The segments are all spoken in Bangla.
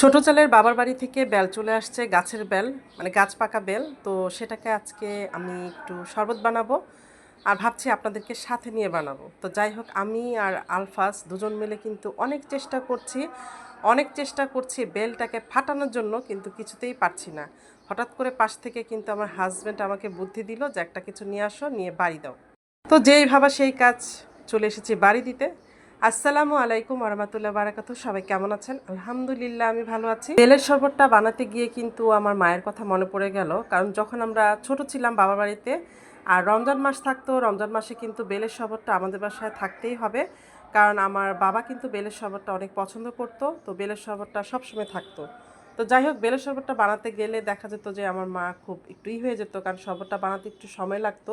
ছোট চালের বাবার বাড়ি থেকে বেল চলে আসছে, গাছের বেল মানে গাছ পাকা বেল। তো সেটাকে আজকে আমি একটু শরবত বানাবো আর ভাবছি আপনাদেরকে সাথে নিয়ে বানাবো। তো যাই হোক, আমি আর আলফাস দুজন মিলে কিন্তু অনেক চেষ্টা করছি, অনেক চেষ্টা করছি বেলটাকে ফাটানোর জন্য, কিন্তু কিছুতেই পারছি না। হঠাৎ করে পাশ থেকে কিন্তু আমার হাজব্যান্ড আমাকে বুদ্ধি দিল যে একটা কিছু নিয়ে আসো, নিয়ে বাড়ি দাও। তো যেই ভাবা সেই কাজ, চলে এসেছি বাড়ি দিতে। আসসালামু আলাইকুম আরহামতুল্লাহ বারাকাতু সবাই কেমন আছেন? আলহামদুলিল্লাহ, আমি ভালো আছি। তেলের শরবতটা বানাতে গিয়ে কিন্তু আমার মায়ের কথা মনে পড়ে গেল। কারণ যখন আমরা ছোট ছিলাম বাবার বাড়িতে, আর রমজান মাস থাকতো, রমজান মাসে কিন্তু বেলের শরবতটা আমাদের বাসায় থাকতেই হবে। কারণ আমার বাবা কিন্তু বেলের শরবতটা অনেক পছন্দ করতো, তো বেলের শরবতটা সবসময় থাকতো। তো যাই হোক, বেলের শরবতটা বানাতে গেলে দেখা যেত যে আমার মা খুব একটুই হয়ে যেত, কারণ শরবতটা বানাতে একটু সময় লাগতো।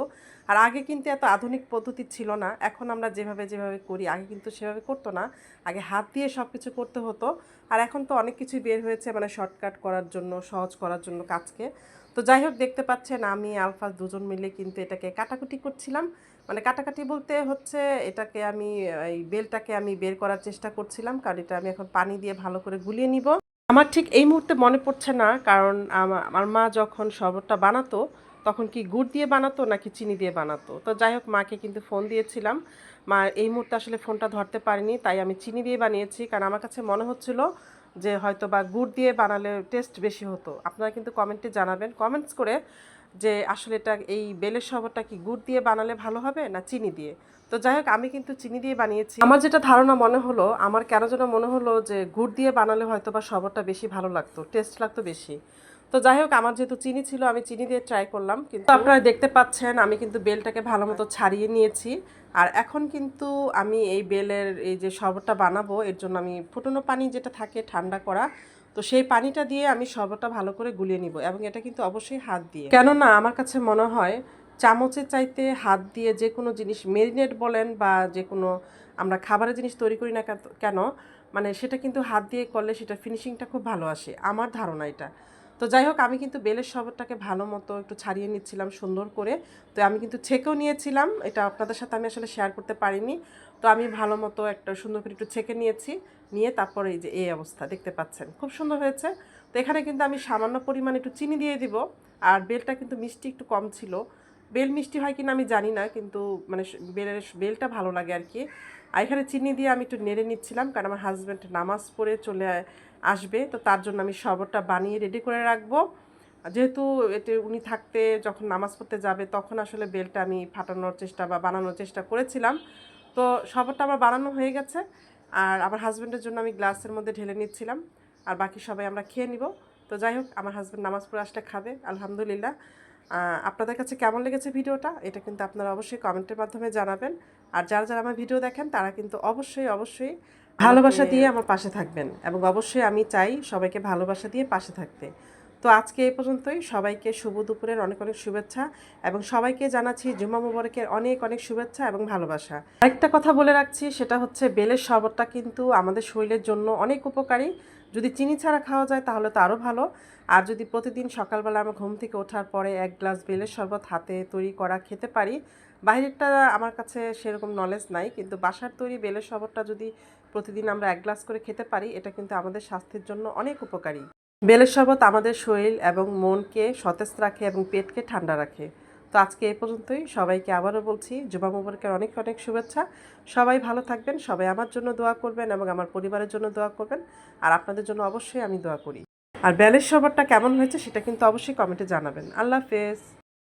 আর আগে কিন্তু এত আধুনিক পদ্ধতি ছিল না, এখন আমরা যেভাবে যেভাবে করি, আগে কিন্তু সেভাবে করতো না। আগে হাত দিয়ে সব কিছু করতে হতো, আর এখন তো অনেক কিছুই বের হয়েছে মানে শর্টকাট করার জন্য, সহজ করার জন্য কাজকে। তো যাই হোক, দেখতে পাচ্ছেন আমি আলফাস দুজন মিলে কিন্তু এটাকে কাটাকুটি করছিলাম। মানে কাটাকাটি বলতে হচ্ছে এটাকে আমি, এই বেলটাকে আমি বের করার চেষ্টা করছিলাম, কারণ এটা আমি এখন পানি দিয়ে ভালো করে গুলিয়ে নিব। আমার ঠিক এই মুহূর্তে মনে পড়ছে না, কারণ আমার মা যখন শরবতটা বানাতো, তখন কি গুড় দিয়ে বানাতো নাকি চিনি দিয়ে বানাতো? তো যাই হোক, মাকে কিন্তু ফোন দিয়েছিলাম। মা, এই মুহূর্তে আসলে ফোনটা ধরতে পারিনি, তাই আমি চিনি দিয়ে বানিয়েছি। কারণ আমার কাছে মনে হচ্ছিল যে হয়তো বা গুড় দিয়ে বানালে টেস্ট বেশি হতো। আপনারা কিন্তু কমেন্টে জানাবেন, কমেন্টস করে যে আসলে এটা এই বেলের শরবতটা কি গুড় দিয়ে বানালে ভালো হবে না চিনি দিয়ে? তো যাই হোক, আমি কিন্তু চিনি দিয়ে বানিয়েছি। আমার যেটা ধারণা মনে হলো, আমার কেন যেন মনে হলো যে গুড় দিয়ে বানালে হয়তো বা শরবতটা বেশি ভালো লাগতো টেস্ট লাগতো বেশি। তো যাই হোক, আমার যেহেতু চিনি ছিল, আমি চিনি দিয়ে ট্রাই করলাম, কিন্তু আপনারা দেখতে পাচ্ছেন, আমি কিন্তু বেলটাকে ভালো মতো ছাড়িয়ে নিয়েছি। আর এখন কিন্তু আমি এই বেলের এই যে শরবতটা বানাবো, এর জন্য আমি ফুটনো পানি যেটা থাকে ঠান্ডা করা তো সেই পানিটা দিয়ে আমি শরবতটা ভালো করে গুলিয়ে নিব এবং এটা কিন্তু অবশ্যই হাত দিয়ে। কেননা আমার কাছে মনে হয় চামচের চাইতে হাত দিয়ে যে কোনো জিনিস মেরিনেট বলেন বা যে কোনো আমরা খাবারের জিনিস তৈরি করি না কেন মানে সেটা কিন্তু হাত দিয়ে করলে সেটা ফিনিশিংটা খুব ভালো আসে। আমার ধারণা এটা। তো যাই হোক আমি কিন্তু বেলের শরবতটাকে ভালো মতো একটু ছাড়িয়ে নিচ্ছিলাম সুন্দর করে। তো আমি কিন্তু ছেঁকেও নিয়েছিলাম, এটা আপনাদের সাথে আমি আসলে শেয়ার করতে পারিনি। তো আমি ভালো মতো একটা সুন্দর করে একটু ছেঁকে নিয়েছি, নিয়ে তারপরে এই যে এই অবস্থা দেখতে পাচ্ছেন, খুব সুন্দর হয়েছে। তো এখানে কিন্তু আমি সামান্য পরিমাণে একটু চিনি দিয়ে দিব, আর বেলটা কিন্তু মিষ্টি একটু কম ছিল। বেল মিষ্টি হয় কিনা আমি জানি না, কিন্তু মানে বেলের বেলটা ভালো লাগে আর কি। আর এখানে চিনি দিয়ে আমি একটু নেড়ে নিচ্ছিলাম, কারণ আমার হাজব্যান্ড নামাজ পড়ে চলে আসবে, তো তার জন্য আমি শরবতটা বানিয়ে রেডি করে রাখব। যেহেতু এতে উনি থাকতে যখন নামাজ পড়তে যাবে, তখন আসলে বেলটা আমি ফাটানোর চেষ্টা বা বানানোর চেষ্টা করেছিলাম। তো শরবতটা আমার বানানো হয়ে গেছে, আর আমার হাজব্যান্ডের জন্য আমি গ্লাসের মধ্যে ঢেলে নিচ্ছিলাম, আর বাকি সবাই আমরা খেয়ে নিব। তো যাই হোক, আমার হাজব্যান্ড নামাজ পড়ে আসলে খাবে, আলহামদুলিল্লাহ। আপনাদের কাছে কেমন লেগেছে ভিডিওটা, এটা কিন্তু আপনারা অবশ্যই কমেন্টের মাধ্যমে জানাবেন। আর যারা যারা আমার ভিডিও দেখেন, তারা কিন্তু অবশ্যই অবশ্যই ভালোবাসা দিয়ে আমার পাশে থাকবেন এবং অবশ্যই আমি চাই সবাইকে ভালোবাসা দিয়ে পাশে থাকতে। তো আজকে এই পর্যন্তই। সবাইকে শুভ দুপুরের অনেক অনেক শুভেচ্ছা এবং সবাইকে জানাচ্ছি জুম্মা মুবারকের অনেক অনেক শুভেচ্ছা এবং ভালোবাসা। আরেকটা কথা বলে রাখছি, সেটা হচ্ছে বেলের শরবতটা কিন্তু আমাদের শরীরের জন্য অনেক উপকারী। যদি চিনি ছাড়া খাওয়া যায় তাহলে তো আরও ভালো। আর যদি প্রতিদিন সকালবেলা আমরা ঘুম থেকে ওঠার পরে এক গ্লাস বেলের শরবত হাতে তৈরি করা খেতে পারি বাইরেরটা আমার কাছে সেরকম নলেজ নাই। কিন্তু বাসার তৈরি বেলের শরবতটা যদি প্রতিদিন আমরা এক গ্লাস করে খেতে পারি, এটা কিন্তু আমাদের স্বাস্থ্যের জন্য অনেক উপকারী। বেলের শরবত আমাদের শরীর এবং মনকে সতেজ রাখে এবং পেটকে ঠান্ডা রাখে। তো আজকে এ পর্যন্তই। সবাইকে আবারও বলছি যুবা মুবারকের অনেক অনেক শুভেচ্ছা। সবাই ভালো থাকবেন, সবাই আমার জন্য দোয়া করবেন এবং আমার পরিবারের জন্য দোয়া করবেন। আর আপনাদের জন্য অবশ্যই আমি দোয়া করি। আর বেলের শরবতটা কেমন হয়েছে সেটা কিন্তু অবশ্যই কমেন্টে জানাবেন। আল্লাহ হাফেজ।